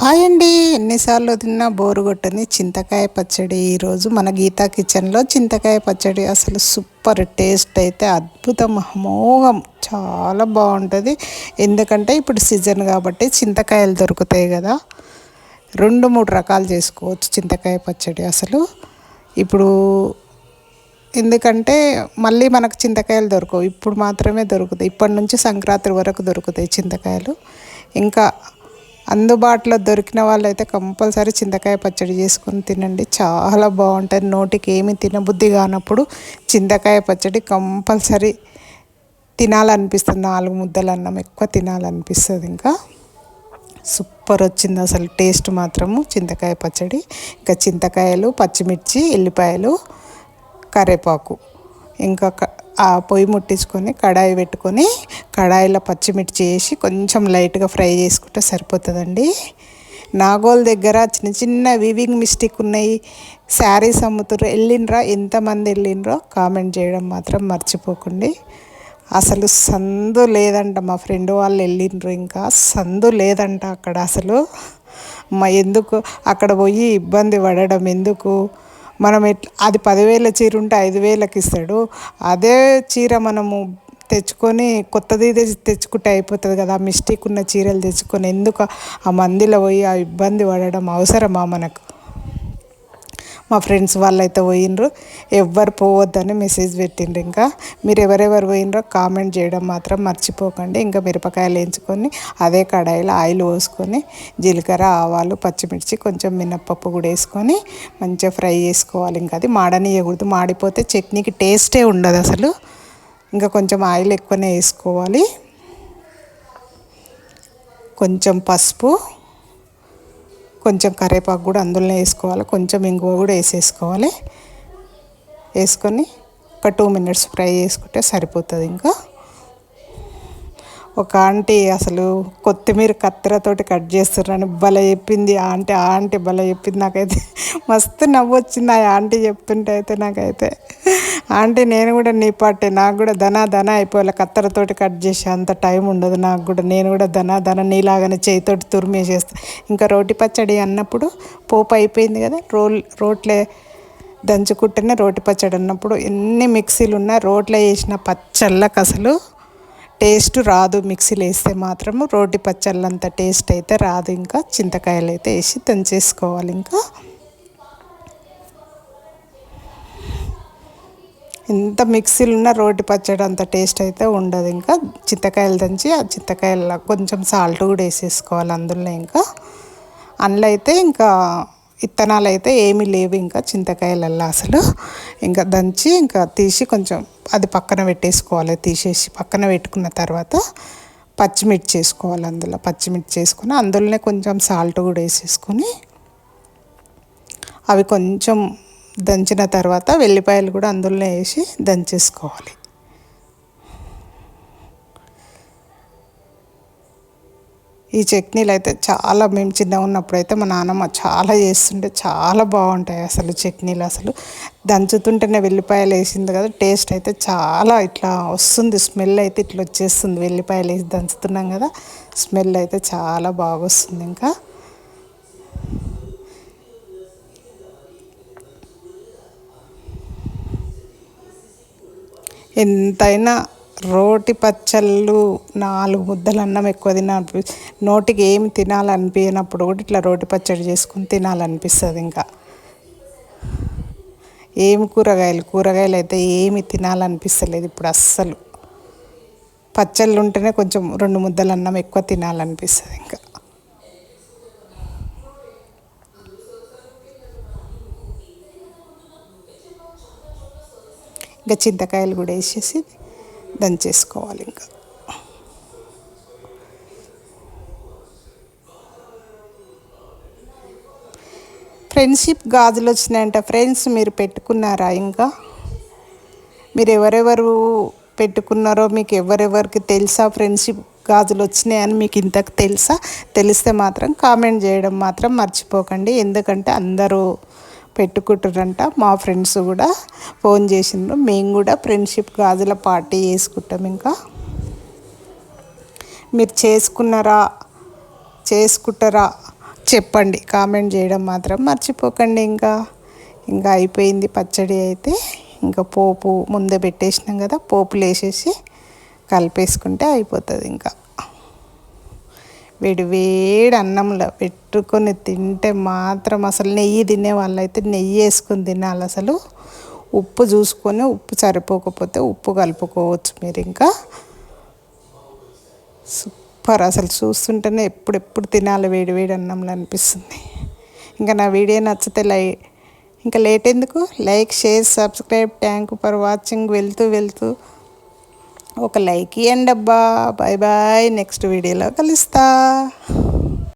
Hi అండి. ఎన్నిసార్లు తిన్నా బోరు కొట్టని చింతకాయ పచ్చడి ఈరోజు మన గీతా కిచెన్లో చింతకాయ పచ్చడి. అసలు సూపర్ టేస్ట్ అయితే అద్భుతం అమోఘం. చాలా బాగుంటుంది. ఎందుకంటే ఇప్పుడు సీజన్ కాబట్టి చింతకాయలు దొరుకుతాయి కదా. రెండు మూడు రకాలు చేసుకోవచ్చు చింతకాయ పచ్చడి అసలు. ఇప్పుడు ఎందుకంటే మళ్ళీ మనకు చింతకాయలు దొరకవు. ఇప్పుడు మాత్రమే దొరుకుతాయి. ఇప్పటి నుంచి సంక్రాంతి వరకు దొరుకుతాయి చింతకాయలు. ఇంకా అందుబాటులో దొరికిన వాళ్ళైతే కంపల్సరీ చింతకాయ పచ్చడి చేసుకొని తినండి. చాలా బాగుంటుంది నోటికి ఏమి తినబుద్ధి కానప్పుడు చింతకాయ పచ్చడి కంపల్సరీ తినాలనిపిస్తుంది. నాలుగు ముద్దలు అన్నం ఎక్కువ తినాలనిపిస్తుంది ఇంకా. సూపర్ వచ్చింది అసలు టేస్ట్ మాత్రము చింతకాయ పచ్చడి. ఇంకా చింతకాయలు పచ్చిమిర్చి ఎల్లిపాయలు కరివేపాకు ఇంకా ఆ పొయ్యి ముట్టించుకొని కడాయి పెట్టుకొని కడాయిలో పచ్చిమిర్చి వేసి కొంచెం లైట్గా ఫ్రై చేసుకుంటే సరిపోతుందండి. నాగోల్ దగ్గర చిన్న చిన్న వివింగ్ మిస్టేక్ ఉన్నాయి. శారీస్ అమ్ముతారు వెళ్ళినరా ఎంతమంది వెళ్ళినరో కామెంట్ చేయడం మాత్రం మర్చిపోకండి. అసలు సందు లేదంట మా ఫ్రెండ్ వాళ్ళు వెళ్ళిండ్రు ఇంకా. సందు లేదంట అక్కడ అసలు. మా ఎందుకు? అక్కడ పోయి ఇబ్బంది పడడం ఎందుకు? మనం ఎట్లా అది పదివేల చీర ఉంటే ఐదు వేలకు ఇస్తాడు. అదే చీర మనము తెచ్చుకొని కొత్తది తెచ్చుకుంటే అయిపోతుంది కదా. మిస్టేక్ ఉన్న చీరలు తెచ్చుకొని ఎందుకు ఆ మందిలో పోయి ఆ ఇబ్బంది పడడం అవసరమా మనకు? మా ఫ్రెండ్స్ వాళ్ళైతే పోయినరు ఎవ్వరు పోవద్దని మెసేజ్ పెట్టిండ్రు ఇంకా. మీరు ఎవరెవరు పోయినరో కామెంట్ చేయడం మాత్రం మర్చిపోకండి. ఇంకా మిరపకాయలు వేయించుకొని అదే కడాయిలో ఆయిల్ పోసుకొని జీలకర్ర ఆవాలు పచ్చిమిర్చి కొంచెం మినప్పప్పు కూడా వేసుకొని మంచిగా ఫ్రై చేసుకోవాలి. ఇంకా అది మాడనియకూడదు. మాడిపోతే చట్నీకి టేస్టే ఉండదు అసలు. ఇంకా కొంచెం ఆయిల్ ఎక్కువనే వేసుకోవాలి. కొంచెం పసుపు కొంచెం కరివేపాకు కూడా అందులోనే వేసుకోవాలి. కొంచెం ఇంగువ కూడా వేసేసుకోవాలి. వేసుకొని ఒక టూ మినిట్స్ ఫ్రై చేసుకుంటే సరిపోతుంది ఇంకా. ఒక ఆంటీ అసలు కొత్తిమీర కత్తెరతోటి కట్ చేస్తున్నాను భలే చెప్పింది ఆంటీ. ఆ ఆంటీ భలే చెప్పింది. నాకైతే మస్తు నవ్వు వచ్చింది ఆ ఆంటీ చెప్తుంటే అయితే నాకైతే ఆంటీ నేను కూడా నీ పాటే నాకు కూడా ధన ధన అయిపోవాలి. కత్తెరతోటి కట్ చేసే అంత టైం ఉండదు నాకు కూడా. నేను కూడా ధన ధన నీలాగానే చేయితోటి తురిమేసేస్తా ఇంకా రోటి పచ్చడి అన్నప్పుడు పోపు అయిపోయింది కదా రోల్ రోట్లే దంచుకుంటేనే రోటి పచ్చడి అన్నప్పుడు ఎన్ని మిక్సీలు ఉన్నా రోట్లో వేసిన పచ్చళ్ళకి అసలు టేస్ట్ రాదు. మిక్సీలు వేస్తే మాత్రము రోటి పచ్చళ్ళంత టేస్ట్ అయితే రాదు. ఇంకా చింతకాయలు అయితే వేసి దంచేసుకోవాలి. ఇంకా ఎంత మిక్సీలు ఉన్న రోటి పచ్చడి అంత టేస్ట్ అయితే ఉండదు ఇంకా. చింతకాయలు దంచి ఆ చింతకాయల కొంచెం సాల్ట్ కూడా వేసేసుకోవాలి అందులో ఇంకా. అందులో అయితే ఇంకా విత్తనాలు అయితే ఏమీ లేవు ఇంకా చింతకాయలల్లో అసలు. ఇంకా దంచి ఇంకా తీసి కొంచెం అది పక్కన పెట్టేసుకోవాలి. తీసేసి పక్కన పెట్టుకున్న తర్వాత పచ్చిమిర్చి వేసుకోవాలి అందులో. పచ్చిమిర్చి వేసుకొని అందులోనే కొంచెం సాల్ట్ కూడా వేసేసుకొని అవి కొంచెం దంచిన తర్వాత వెల్లిపాయలు కూడా అందులోనే వేసి దంచేసుకోవాలి. ఈ చట్నీలు అయితే చాలా మేము చిన్నగా ఉన్నప్పుడు అయితే మా నాన్నమ్మ చాలా చేస్తుంటే చాలా బాగుంటాయి అసలు చట్నీలు అసలు. దంచుతుంటేనే వెల్లిపాయలు వేసింది కదా టేస్ట్ అయితే చాలా ఇట్లా వస్తుంది స్మెల్ అయితే ఇట్లా వచ్చేస్తుంది. వెల్లిపాయలు వేసి దంచుతున్నాం కదా స్మెల్ అయితే చాలా బాగా వస్తుంది ఇంకా. ఎంతైనా రోటి పచ్చళ్ళు నాలుగు ముద్దలు అన్నం ఎక్కువ తినాలి నోటికి ఏమి తినాలనిపించినప్పుడు కూడా ఇట్లా రోటి పచ్చడి చేసుకుని తినాలనిపిస్తుంది ఇంకా. ఏమి కూరగాయలు కూరగాయలు అయితే ఏమి తినాలనిపిస్తలేదు ఇప్పుడు అస్సలు. పచ్చళ్ళు ఉంటేనే కొంచెం రెండు ముద్దలు అన్నం ఎక్కువ తినాలనిపిస్తుంది ఇంకా. ఇంకా చింతకాయలు కూడా వేసేసి దంచేసుకోవాలి ఇంకా. ఫ్రెండ్షిప్ గాజులు వచ్చినాయంట. ఫ్రెండ్స్ మీరు పెట్టుకున్నారా ఇంకా? మీరు ఎవరెవరు పెట్టుకున్నారో మీకు ఎవరెవరికి తెలుసా ఫ్రెండ్షిప్ గాజులు వచ్చినాయని మీకు ఇంతకు తెలుసా? తెలిస్తే మాత్రం కామెంట్ చేయడం మాత్రం మర్చిపోకండి. ఎందుకంటే అందరూ పెట్టుకుంటారంట మా ఫ్రెండ్స్ కూడా ఫోన్ చేసిండ్రు. మేము కూడా ఫ్రెండ్షిప్ గాజుల పార్టీ చేసుకుంటాం ఇంకా. మీరు చేసుకున్నారా? చేసుకుంటారా? చెప్పండి. కామెంట్ చేయడం మాత్రం మర్చిపోకండి ఇంకా. ఇంకా అయిపోయింది పచ్చడి అయితే. ఇంకా పోపు ముందే పెట్టేసినాం కదా పోపులు వేసేసి కలిపేసుకుంటే అయిపోతుంది ఇంకా. వేడి వేడి అన్నంలో పెట్టుకొని తింటే మాత్రం అసలు నెయ్యి తినే వాళ్ళైతే నెయ్యి వేసుకొని తినాలి అసలు. ఉప్పు చూసుకొని ఉప్పు సరిపోకపోతే ఉప్పు కలుపుకోవచ్చు మీరు ఇంకా. సూపర్ అసలు చూస్తుంటేనే ఎప్పుడెప్పుడు తినాలి వేడి వేడి అన్నంలో అనిపిస్తుంది. ఇంకా నా వీడియో నచ్చితే లై ఇంకా లేట్ ఎందుకు? Like share subscribe. Thank for watching. వెళ్తూ వెళ్తూ. ఒక లైక్ ఇవ్వండి అబ్బా. బాయ్ బాయ్ నెక్స్ట్ వీడియోలో కలుస్తా.